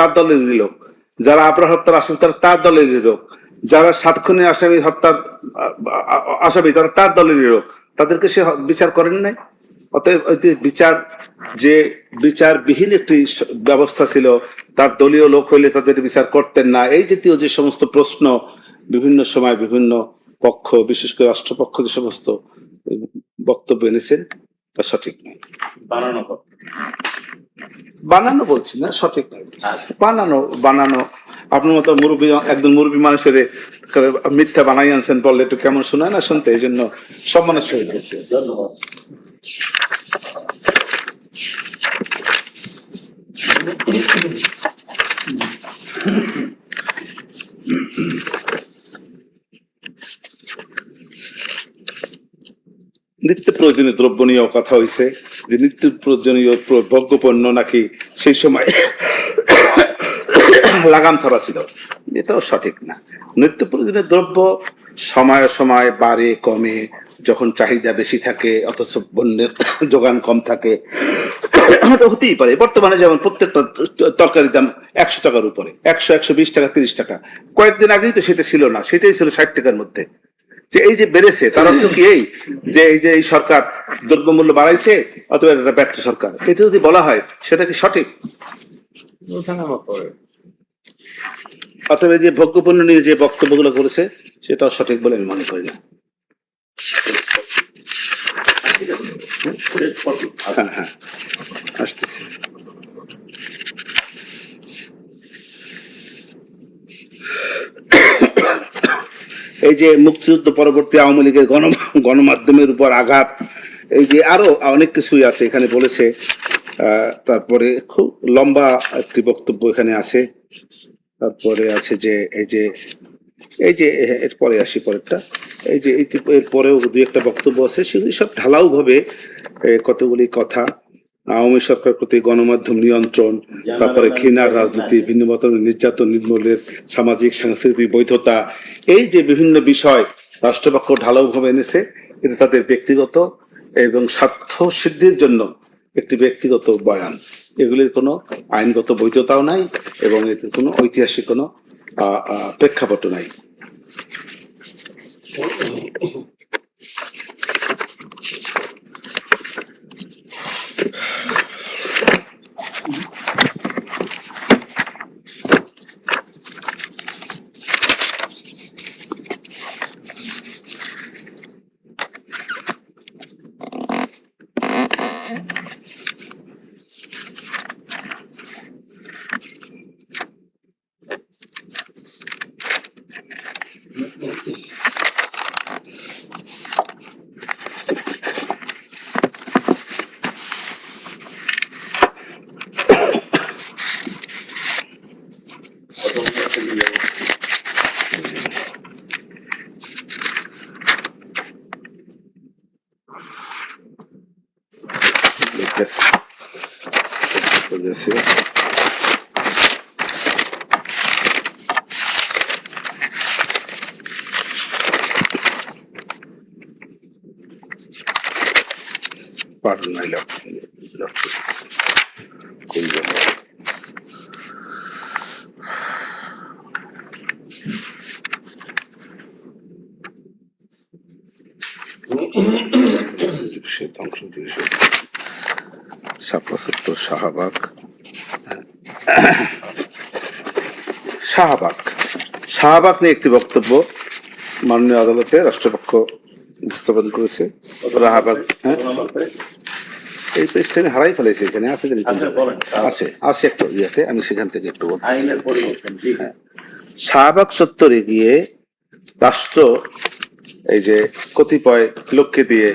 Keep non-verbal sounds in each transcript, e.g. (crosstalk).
তার দলেরই লোক। যারা আবরার হত্যার আসামি, তারা তার দলেরই লোক। যারা সাতক্ষণের আসামি হত্যার আসামি, তারা তার দলেরই লোক। তাদেরকে সে বিচার করেন নাই? অতএব বিচার, যে বিচারবিহীন একটি ব্যবস্থা ছিল, তার দলীয় লোক হইলে তাদের বিচার করতেন না। এই জাতীয় যে সমস্ত প্রশ্ন, বিভিন্ন সময় বিভিন্ন পক্ষ, বিশেষ করে রাষ্ট্রপক্ষ যে সমস্ত বক্তব্য এনেছেন, তা সঠিক নয়। বানানো বানানো বলছি না সঠিক বানানো বানানো। আপনার মতো মুরব্বী একজন মুরব্বী মানুষের মিথ্যা বানাই আনছেন বললে একটু কেমন শোনায় না শুনতে? এই জন্য সম্মানের সহিত ধন্যবাদ। নিত্য প্রয়োজনীয় দ্রব্য নিয়েও কথা হয়েছে যে নিত্য প্রয়োজনীয় প্র- ভোগ্য পণ্য নাকি সেই সময় (coughs) লাগাম ছাড়া ছিল। এটাও সঠিক না। নিত্য প্রয়োজনীয় দ্রব্য সময় সময় বাড়ে, কমে। যখন চাহিদা বেশি থাকে, অথচ পণ্যের (coughs) যোগান কম থাকে (coughs) হতেই পারে। বর্তমানে যেমন প্রত্যেকটা তরকারির দাম একশো টাকার উপরে। একশো একশো বিশ টাকা, তিরিশ টাকা। কয়েকদিন আগেই তো সেটা ছিল না। সেটাই ছিল ষাট টাকার মধ্যে। যে এই যে বেড়েছে তার অর্থ কি এই? যে এই যে এই সরকার দ্রব্যমূল্য বাড়াইছে অথবা এটা ব্যর্থ সরকার। এটা যদি বলা হয় সেটা কি সঠিক? অথবা যে ভোগ্যপণ্য নিয়ে যে বক্তব্যগুলো করেছে সেটাও সঠিক বলে আমি মনে করি না। হ্যাঁ হ্যাঁ। আসতেছি। এই যে মুক্তিযুদ্ধ পরবর্তী আওয়ামী লীগের গণ গণমাধ্যমের উপর আঘাত এই যে আরও অনেক কিছুই আছে এখানে বলেছে। তারপরে খুব লম্বা একটি বক্তব্য এখানে আছে। তারপরে আছে যে এই যে এই যে এরপরে আসি পরেরটা। এই যে এই- এর পরেও দুই একটা বক্তব্য আছে সেগুলি সব ঢালাও ভাবে এ, কতগুলি কথা আওয়ামী সরকার প্রতি গণমাধ্যম নিয়ন্ত্রণ তারপরে ঘৃণার রাজনীতি ভিন্ন মতের নির্যাতন নির্মূলের সামাজিক সাংস্কৃতিক বৈধতা এই যে বিভিন্ন বিষয় রাষ্ট্রপক্ষ ঢালাও ভাবে এনেছে এটা তাদের ব্যক্তিগত এবং স্বার্থ সিদ্ধির জন্য একটি ব্যক্তিগত বয়ান। এগুলির কোনো আইনগত বৈধতাও নাই এবং এতে কোনো ঐতিহাসিক কোনো প্রেক্ষাপট নাই। Pardon, I left. left it. কই গেল? দৃশ্যে ধ্বংস দৃশ্যে শাপলা সত্তর শাহবাগ শাহবাগ শাহবাগ নিয়ে একটি বক্তব্য মাননীয় আদালতে রাষ্ট্রপক্ষ উপস্থাপন করেছে। হ্যাঁ? এই পেজটা আমি হারাই ফেলেছি এখানে আছে আছে আছে একটা ইয়েতে আমি সেখান থেকে একটু বলছি। আইনের পরিবর্তন হ্যাঁ। শাহবাগ চত্বরে গিয়ে রাষ্ট্র এই যে কতিপয় লোককে দিয়ে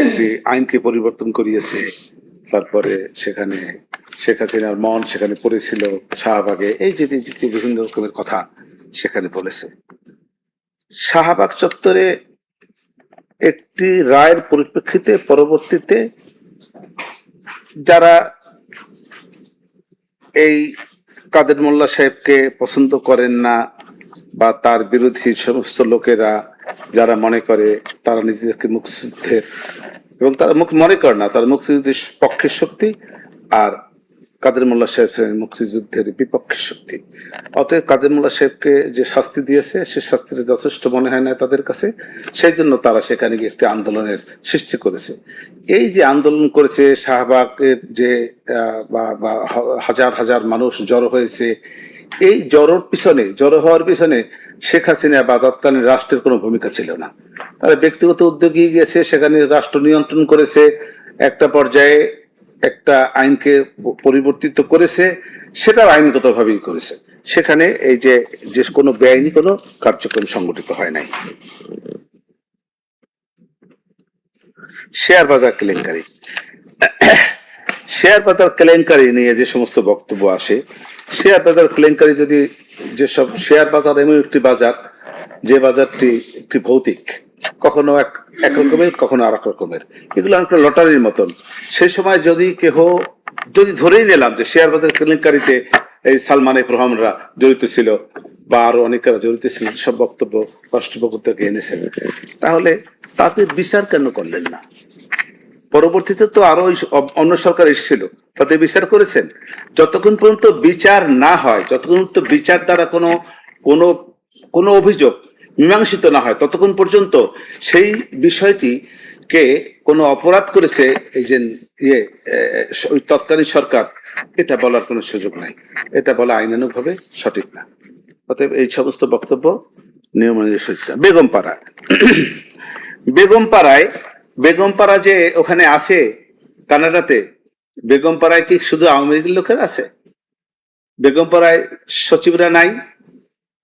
একটি আইনকে পরিবর্তন করিয়েছে তারপরে সেখানে শেখ হাসিনার মন সেখানে পড়েছিল শাহবাগে এই যে বিভিন্ন রকমের কথা সেখানে বলেছে। শাহবাগ চত্বরে একটি রায়ের পরিপ্রেক্ষিতে পরবর্তীতে যারা এই কাদের মোল্লা সাহেবকে পছন্দ করেন না বা তার বিরোধী সমস্ত লোকেরা যারা মনে করে তারা নিজেদেরকে মুক্তিযুদ্ধের এবং তারা মুখ মনে করে না, তারা মুক্তিযুদ্ধের পক্ষের শক্তি আর কাদের মোল্লা সাহেব ছিলেন মুক্তিযুদ্ধের বিপক্ষে শক্তি। অতএব কাদের মোল্লা সাহেবকে যে শাস্তি দিয়েছে, সে শাস্তিটা যথেষ্ট মনে হয় না তাদের কাছে। সেই জন্য তারা সেখানে গিয়ে একটি আন্দোলনের সৃষ্টি করেছে। এই যে আন্দোলন করেছে, শাহবাগের যে বা, হাজার হাজার মানুষ জড়ো হয়েছে, এই জড়োর পিছনে, জড়ো হওয়ার পিছনে শেখ হাসিনা বা তৎকালীন রাষ্ট্রের কোনো ভূমিকা ছিল না। তারা ব্যক্তিগত উদ্যোগে গিয়েছে, সেখানে রাষ্ট্র নিয়ন্ত্রণ করেছে। একটা পর্যায়ে একটা আইনকে পরিবর্তিত করেছে সেটা আইনগতভাবেই করেছে। সেখানে এই যে যে কোনো বেআইনি কোনো কার্যক্রম সংগঠিত হয় নাই। শেয়ার বাজার কেলেঙ্কারি। শেয়ার বাজার কেলেঙ্কারি নিয়ে যে সমস্ত বক্তব্য আসে, শেয়ার বাজার কেলেঙ্কারি যদি যেসব শেয়ার বাজার এমন একটি বাজার, যে বাজারটি একটি ভৌতিক কখনো এক এক রকমের, কখনো আর এক রকমের। এগুলো অনেকটা লটারির মতন। সেই সময় যদি কেহ, যদি ধরেই নিলাম যে শেয়ার বাজার কেলেঙ্কারিতে এই সালমান এফ রহমানরা জড়িত ছিল বা আরও অনেকেরা জড়িত ছিল, সব বক্তব্য রাষ্ট্রপক্ষ থেকে এনেছেন। তাহলে তাদের বিচার কেন করলেন না? পরবর্তীতে তো আরও অন্য সরকার এসেছিল তাদের বিচার করেছেন। যতক্ষণ পর্যন্ত বিচার না হয়, যতক্ষণ পর্যন্ত বিচার দ্বারা কোনো কোনো কোনো অভিযোগ মীমাংসিত না হয়। ততক্ষণ পর্যন্ত সেই বিষয়টি কে কোনো অপরাধ করেছে এই যে ইয়ে তৎকালীন সরকার, এটা বলার কোনো সুযোগ নাই। এটা বলা আইনানুগভাবে সঠিক না। অতএব এই সমস্ত বক্তব্য নিয়ম অনুযায়ী সঠিক না। বেগমপাড়া। বেগমপাড়ায়, বেগমপাড়া যে ওখানে আছে কানাডাতে, বেগমপাড়ায় কি শুধু আওয়ামী লীগের লোকের আছে? বেগমপাড়ায় সচিবরা নাই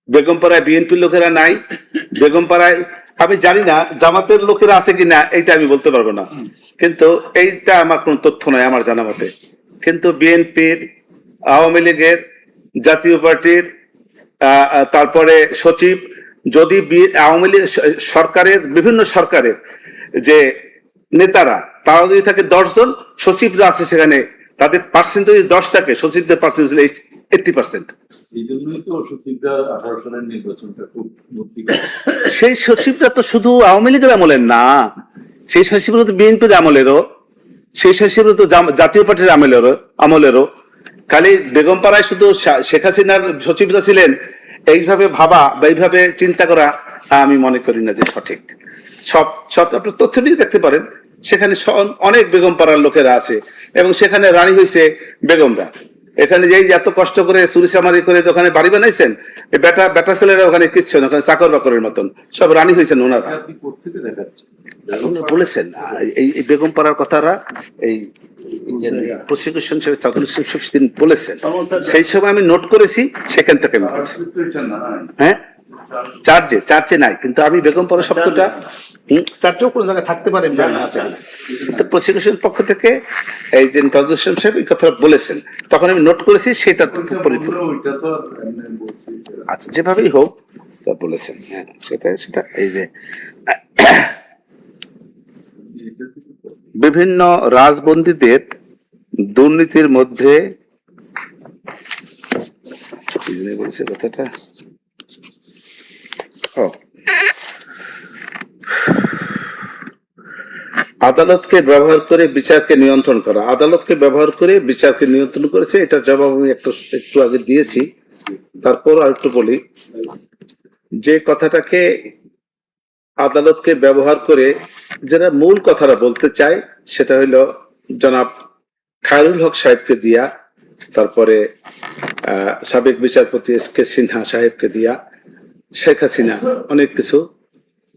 বেগমপাড়ায় বিএনপির লোকেরা নাই, বেগমপাড়ায়, আমি জানি না জামাতের লোকেরা আছে কি না এইটা আমি বলতে পারব না। কিন্তু এইটা আমার কোনো তথ্য নয় আমার জানা মতে। কিন্তু বিএনপির, আওয়ামী লীগের, জাতীয় পার্টির তারপরে সচিব, যদি আওয়ামী লীগ সরকারের, বিভিন্ন সরকারের যে নেতারা তারা যদি থাকে দশজন, সচিবরা আছে সেখানে, তাদের পার্সেন্ট যদি দশ থাকে সচিবদের পার্সেন্ট এইটটি পার্সেন্ট সেই সচিবরা তো শুধু আওয়ামী লীগের আমলের না সেই সচিবরা তো বিএনপির আমলেরও সেই সচিবরা তো জাতীয় পার্টির আমলেরও আমলেরও। খালি বেগমপাড়ায় শুধু শেখ হাসিনার সচিবরা ছিলেন এইভাবে ভাবা বা এইভাবে চিন্তা করা আমি মনে করি না যে সঠিক। সব সব আপনার তথ্য নিয়ে দেখতে পারেন সেখানে অনেক বেগম পাড়ার লোকেরা আছে এবং সেখানে রানী হয়েছে বেগমরা। এখানে যেই যে এত কষ্ট করে চুরি চামারি করে ওখানে বাড়ি বানাইছেন এই বেটা বেটা ছেলেরা ওখানে কিচ্ছু না ওখানে চাকর বাকরের মতন। সব রানী হয়েছেন ওনারা। বলেছেন এই বেগম পাড়ার কথাটা এই প্রসিকিউশন সেদিন বলেছেন। সেই সময় আমি নোট করেছি সেখান থেকে আমি হ্যাঁ? চার্জে চার্জে নাই কিন্তু আমি বেগম পড়া শব্দটা হুম, চার্জেও কোনো জায়গায় থাকতে পারে কিনা। প্রসিকিউশন পক্ষ থেকে এই যে তাজুল ইসলাম সাহেব এই কথাটা বলেছেন। তখন আমি নোট করেছি সেটা পরিপূর্ণ। তো আর এমনি বলছি। আচ্ছা যেভাবেই হোক তা বলেছেন। হ্যাঁ সেটা সেটা এই যে তো বিভিন্ন রাজবন্দীদের দুর্নীতির মধ্যে বলেছে কথাটা? ও। আদালতকে ব্যবহার করে বিচারকে নিয়ন্ত্রণ করা। আদালতকে ব্যবহার করে বিচারকে নিয়ন্ত্রণ করেছে এটার জবাব আমি একটু একটু আগে দিয়েছি। তারপর আর একটু বলি, যে কথাটাকে আদালতকে ব্যবহার করে যারা মূল কথাটা বলতে চায়, সেটা হইল জনাব খায়রুল হক সাহেবকে দিয়া, তারপরে সাবেক বিচারপতি এস কে সিনহা সাহেবকে দিয়া, শেখ হাসিনা, অনেক কিছু।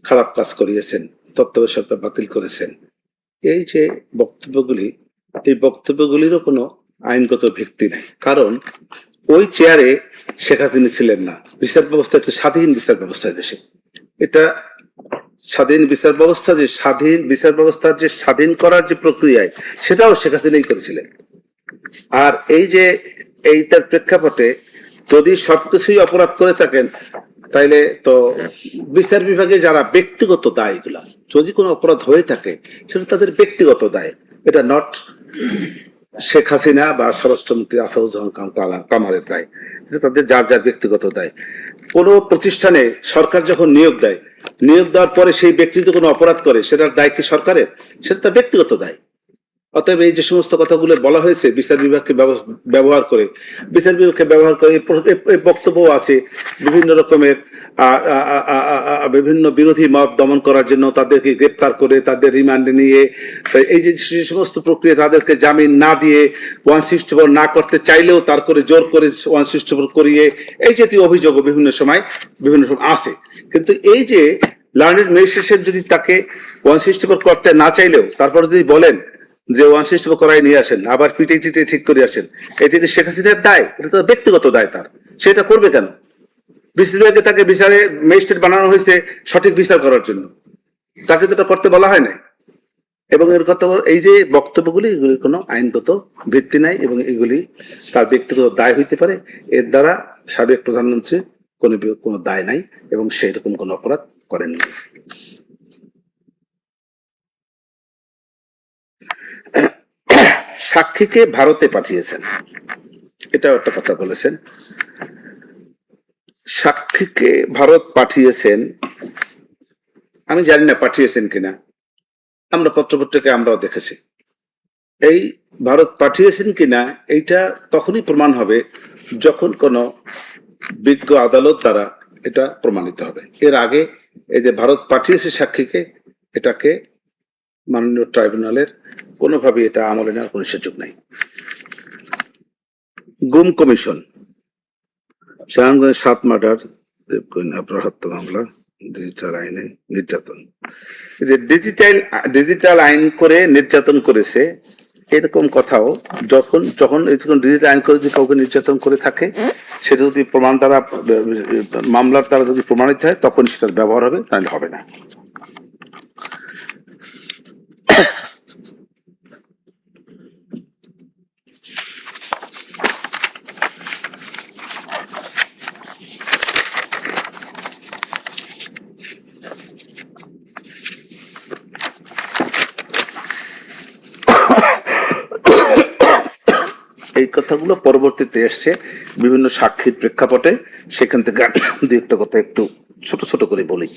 খারাপ কাজ করিয়েছেন তত্ত্বাবধায়ক সরকার বাতিল করেছেন। এই যে বক্তব্যগুলি, এই বক্তব্যগুলিরও কোনো আইনগত ভিত্তি নেই। কারণ ওই চেয়ারে শেখ হাসিনা ছিলেন না। বিচার ব্যবস্থা একটি স্বাধীন বিচার ব্যবস্থা দেশে। এটা স্বাধীন বিচার ব্যবস্থা যে স্বাধীন বিচার ব্যবস্থার যে স্বাধীন করার যে প্রক্রিয়ায়, সেটাও শেখ হাসিনাই করেছিলেন। আর এই যে এইটার প্রেক্ষাপটে যদি সবকিছুই অপরাধ করে থাকেন তাইলে তো বিচার বিভাগে যারা ব্যক্তিগত দায় এগুলা, যদি কোনো অপরাধ হয়ে থাকে, সেটা তাদের ব্যক্তিগত দায়। এটা নট শেখ হাসিনা বা স্বরাষ্ট্রমন্ত্রী আসাদুজ্জামান কামালের দায়। এটা তাদের যার যার ব্যক্তিগত দায়। কোনো প্রতিষ্ঠানে সরকার যখন নিয়োগ দেয়, নিয়োগ দেওয়ার পরে সেই ব্যক্তি যদি কোনো অপরাধ করে, সেটার দায় কি সরকারের? সেটা তার ব্যক্তিগত দায়। অতএব এই যে সমস্ত কথাগুলো বলা হয়েছে, বিচার বিভাগকে ব্যব- ব্যবহার করে, বিচার বিভাগকে ব্যবহার করে এই বক্তব্য আছে বিভিন্ন রকমের বিভিন্ন বিরোধী মত দমন করার জন্য তাদেরকে গ্রেপ্তার করে, তাদের রিমান্ডে নিয়ে এই যে সমস্ত প্রক্রিয়া তাদেরকে জামিন না দিয়ে ওয়ান সিক্সটি ফোর না করতে চাইলেও তার করে জোর করে ওয়ান সিক্সটি ফোর করিয়ে, এই জাতীয় অভিযোগও বিভিন্ন সময় বিভিন্ন সময় আসে। কিন্তু এই যে লার্নেড ম্যাজিস্ট্রেট যদি তাকে ওয়ান সিক্সটি ফোর করতে না চাইলেও, তারপর যদি বলেন যে ওয়ান সিক্সটি ফোর করাই নিয়ে আসেন, আবার পিটে টিটে ঠিক করে আসেন, এটা শেখ হাসিনার দায়? এটা তো ব্যক্তিগত দায় তার। সেটা করবে কেন? বিচারকে তাকে বিচারে ম্যাজিস্ট্রেট বানানো হয়েছে সঠিক বিচার করার জন্য। তাকে তো এটা করতে বলা হয় নাই। এবং এর কথা এই যে বক্তব্যগুলি, এগুলি কোনো আইনগত ভিত্তি নাই এবং এগুলি তার ব্যক্তিগত দায় হইতে পারে। এর দ্বারা সাবেক প্রধানমন্ত্রীর কোনো কোনো দায় নাই এবং সেই রকম কোনো অপরাধ করেননি। সাক্ষীকে ভারতে পাঠিয়েছেন। এটাও একটা কথা বলেছেন। সাক্ষীকে ভারত পাঠিয়েছেন, আমি জানি না পাঠিয়েছেন কিনা। আমরা পত্রপত্রিকায় আমরাও দেখেছি। এই ভারত পাঠিয়েছেন কিনা, এইটা তখনই প্রমাণ হবে যখন কোনো বিজ্ঞ আদালত দ্বারা এটা প্রমাণিত হবে। এর আগে এই যে ভারত পাঠিয়েছে সাক্ষীকে, এটাকে মাননীয় ট্রাইব্যুনালের কোনোভাবে এটা আমলে নেওয়ার কোনো সুযোগ নাই। গুম কমিশন। শাহগঞ্জ সাত মার্ডার আপনার হত্যা মামলা, ডিজিটাল আইনে নির্যাতন। যে ডিজিটাল ডিজিটাল আইন করে নির্যাতন করেছে, এরকম কথাও যখন যখন এরকম ডিজিটাল আইন করে যদি কাউকে নির্যাতন করে থাকে, সেটা যদি প্রমাণ দ্বারা মামলার দ্বারা যদি প্রমাণিত হয়, তখন সেটার ব্যবহার হবে, তাহলে হবে না এই কথাগুলো পরবর্তীতে এসছে বিভিন্ন সাক্ষীর প্রেক্ষাপটে। সেখান থেকে দু একটা কথা একটু ছোট ছোট করে বলি।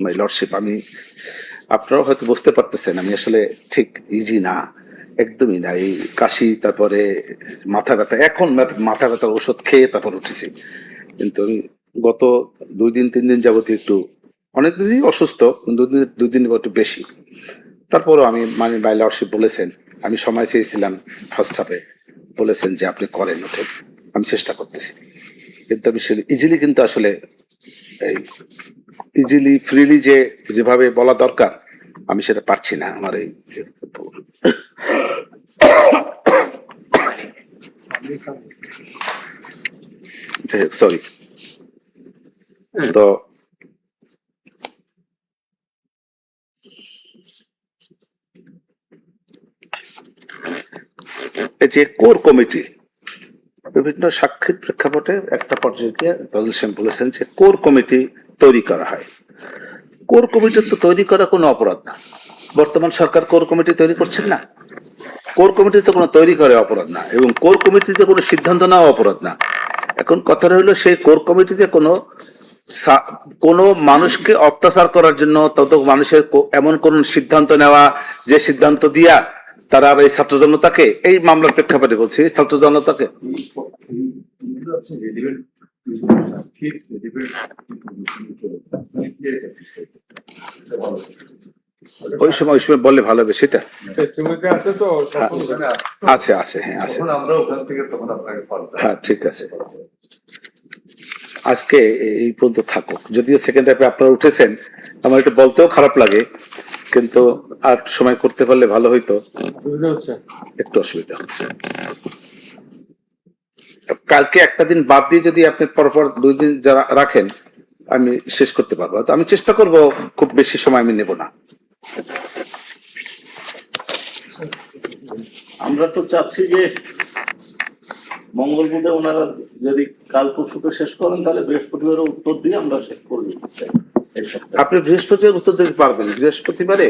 মাই লর্ডশিপ আমি, আপনারাও হয়তো বুঝতে পারতেছেন, আমি আসলে ঠিক ইজি না, একদমই না। এই কাশি, তারপরে মাথা ব্যথা, এখন মাথা- ব্যথার ওষুধ খেয়ে তারপর উঠেছি। কিন্তু আমি গত দুই দিন, তিন দিন যাবত একটু, অনেক দিনই অসুস্থ দুদিন দিন একটু বেশি। তারপরও আমি মানে বাই লর্ডশিপ বলেছেন আমি সময় চেয়েছিলাম ফার্স্ট হাফে বলেছেন যে আপনি করেন ওঠে আমি চেষ্টা করতেছি। কিন্তু আমি ইজিলি কিন্তু আসলে এই ইজিলি ফ্রিলি যে, যেভাবে বলা দরকার, আমি সেটা পারছি না আমার এই সরি তো যে কোর কমিটি, বিভিন্ন সাক্ষীর প্রেক্ষাপটে একটা পর্যায়ে গিয়ে বলেছেন যে কোর কমিটি তৈরি করা হয়। কোর কমিটি তো তৈরি করা কোনো অপরাধ না। বর্তমান সরকার কোর কমিটি তৈরি করছেন না। কোর কমিটি তো কোনো তৈরি করে অপরাধ না এবং কোর কমিটিতে কোনো সিদ্ধান্ত নেওয়া অপরাধ না। এখন কথাটা হলো সেই কোর কমিটিতে কোনো কোনো মানুষকে অত্যাচার করার জন্য তত মানুষের এমন কোন সিদ্ধান্ত নেওয়া, যে সিদ্ধান্ত দিয়া তারা এই ছাত্র জনতাকে এই মামলার প্রেক্ষাপটে বলছি ছাত্র জনতাকে। ওই সময় ওই সময় বললে ভালো হবে সেটা। আছে ওখানে আছে আছে হ্যাঁ আছে। হ্যাঁ ঠিক আছে। আজকে এই পর্যন্ত থাকুক। যদিও সেকেন্ড হাফে আপনারা উঠেছেন আমার একটু বলতেও খারাপ লাগে। কিন্তু আর সময় করতে পারলে ভালো হইতো। অসুবিধা একটু অসুবিধা হচ্ছে। কালকে একটা দিন বাদ দিয়ে যদি আপনি পরপর দুই দিন যারা রাখেন আমি শেষ করতে পারব। তো আমি চেষ্টা করব খুব বেশি সময় আমি নেব না। আমরা তো চাচ্ছি যে মঙ্গল বুধে ওনারা যদি কাল পরশু শেষ করেন তাহলে বৃহস্পতিবারের উত্তর দিয়ে আমরা শেষ করে দিতে চাই। এই সপ্তাহে আপনি বৃহস্পতিবার উত্তর দিতে পারবেন। বৃহস্পতিবারে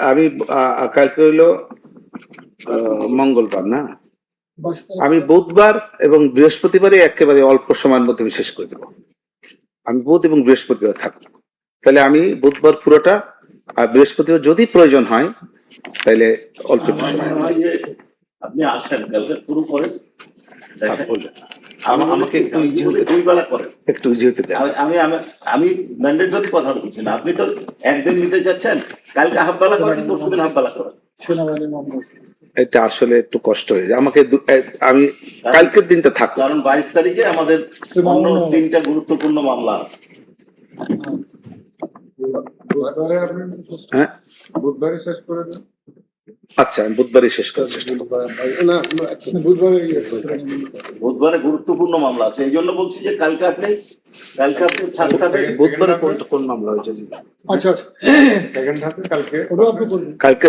আমি আহ, কালকে হইল মঙ্গলবার না? আমি বুধবার এবং বৃহস্পতিবারে একেবারে অল্প সময়ের মধ্যে আমি শেষ করে দেবো। আমি বুধ এবং বৃহস্পতিবার থাকব। তাহলে আমি বুধবার পুরোটা আর বৃহস্পতিবার যদি প্রয়োজন হয় তাহলে অল্প একটু সময়। আপনি আসেন কালকে শুরু করেন। আমাকে একটু আমি ইজি হতে দুই বেলা করেন। একটু ইজি হতে দেন। আমি- আমি ম্যান্ডেটরি কথা বলছি না আপনি তো একদিন নিতে যাচ্ছেন কালকে হাফ বেলা করেন। পরশু দিন হাফ বেলা করেন এটা আসলে একটু কষ্ট হয়ে যায়। আমাকে আমি কালকের দিনটা থাকব কারণ বাইশ তারিখে আমাদের অন্য তিনটা গুরুত্বপূর্ণ মামলা আছে। হ্যাঁ। বুধবারে শেষ করে দেন। আচ্ছা আমি বুধবারই শেষ করার না বুধবারে বুধবারে গুরুত্বপূর্ণ মামলা আছে এই জন্য বলছি যে কালকে আপনি কালকে আপনি বুধবারে কোন কোন মামলা হয়েছে? আচ্ছা আচ্ছা। সেকেন্ড হাফে কালকে ওটাও আপনি করবেন। কালকে